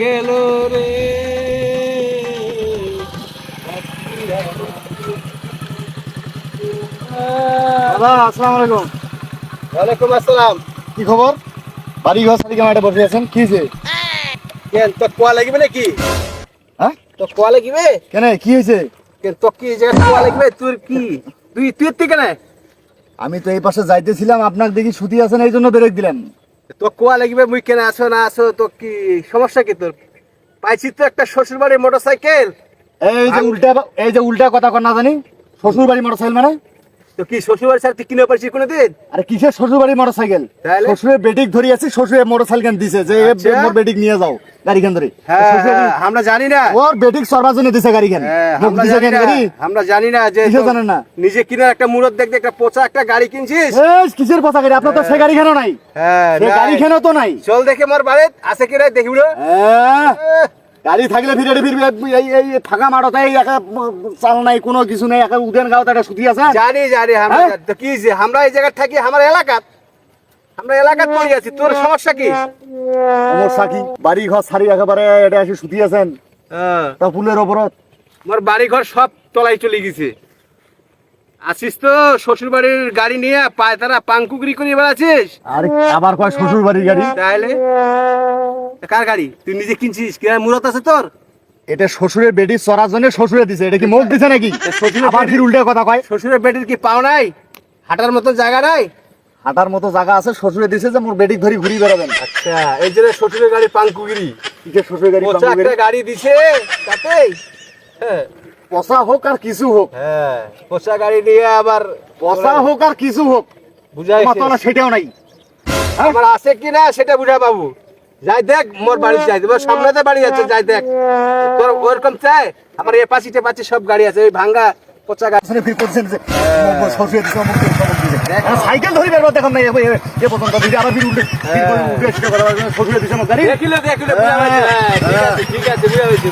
গেল রে। দাদা আসসালামু আলাইকুম। ওয়ালাইকুম আসসালাম। কি খবর? বাড়ি ঘর সারি কেমন বসে আছেন কি হয়েছে কেন তো কোয়া লাগবে নাকি? হ্যাঁ? তো কোয়া লাগবে? কেন কি হয়েছে? কেন তো কি যে কোয়া লাগবে? তোর কি? তুই তুই তুই কেন আমি তো এই পাশে যাইতেছিলাম আপনার দেখি ছুটি আছেন এই জন্য ব্রেক দিলাম তো কোয়া লাগবে? মুই কেনা আছো না আছো? তো কি সমস্যা কি তোর? পাইছি তো একটা শ্বশুর বাড়ির মোটর সাইকেল এই যে উল্টা এই যে উল্টা কথা কর না জানি। শ্বশুর বাড়ি মোটরসাইকেল মানে? তো কি শ্বশুর বাড়ির সাথে কিনে পারছিস কোনোদিন? আরে কিসের শ্বশুর মোটরসাইকেল? তাহলে? শ্বশুরের ধরি আছি শ্বশুরের মোটরসাইকেল দিছে যে আচ্ছা। মোর বেটিক নিয়ে যাও গাড়িখান ধরে। হ্যাঁ হ্যাঁ, আমরা জানি না। ওর বেটিক সরবার জন্য দিছে গাড়িখান। আমরা জানি না। গাড়ি? আমরা জানি না যে জানেন না? নিজে কিনে একটা মুরত দেখতে একটা পচা একটা গাড়ি কিনছিস? কিসের গাড়ি? আপনার তো সে গাড়িখানও নাই। হ্যাঁ গাড়িখানও তো নাই। চল দেখে মোর বাড়ি আছে কি রে দেখি গাড়ি থাকলে ফিরে ফিরবি এই এই ফাঁকা মাঠতে এই একা চাল নাই কোনো কিছু নাই একা উদেন গাঁও একটা সুতি আছে। জানি জানি আমরা হ্যাঁ? কি যে আমরা এই জায়গায় থাকি আমার এলাকা? আমরা এলাকাত পড়ে আছি তোর সমস্যা কি? সমস্যা কি? বাড়ি ঘর সারি একেবারে এটা এসে ছুটি আছেন। হ্যাঁ, তা ফুলের অপরাধ আমার বাড়ি ঘর সব তলায় চলে গেছে। আসিস তো শ্বশুর বাড়ির গাড়ি নিয়ে পায় তারা পাঙ্কুকরি করে বেড়াচ্ছিস? আর আবার কয় শ্বশুর বাড়ির গাড়ি? তাহলে? কার গাড়ি? তুই নিজে কিনছিস কি মুরত আছে তোর? এটা শ্বশুরের বেটি চড়ার জন্য শ্বশুরে দিছে এটা কি মুখ দিছে নাকি? আবার ফির উল্টা কথা কয়। শ্বশুরের বেটির কি পাও নাই? হাঁটার মতো জায়গা নাই? হাঁটার মতো জায়গা আছে শ্বশুরে দিছে যে মোর বেটিক ধরি ঘুরি বেড়াবেন আচ্ছা এই জন্য শ্বশুরের গাড়ি পাঙ্কুগিরি কিসের শ্বশুরের গাড়ি গাড়ি? দিছে তাতে হ্যাঁ পচা হোক আর কিছু হোক হ্যাঁ পচা গাড়ি নিয়ে আবার পচা হোক আর কিছু হোক বুঝাই না সেটাও নাই আমার আছে কি না সেটা বুঝা বাবু যাই দেখ মোর বাড়ি যাই মোর সামনেতে বাড়ি আছে যাই দেখ তোর ওরকম চাই আমার এ পাশি টে পাশি সব গাড়ি আছে ওই ভাঙ্গা পচা গাড়ি আসলে ফির করছেন যে শ্বশুরে দিছে। দেখ। সাইকেল ধরি বেরবার দেখুন না এ- পর্যন্ত দিছে আবার ফির উল্টে ফির করে উল্টে সেটা করা শ্বশুরে দিছে আমার গাড়ি দেখিলে দেখিলে হ্যাঁ, ঠিক আছে ঠিক আছে বুঝা হয়েছে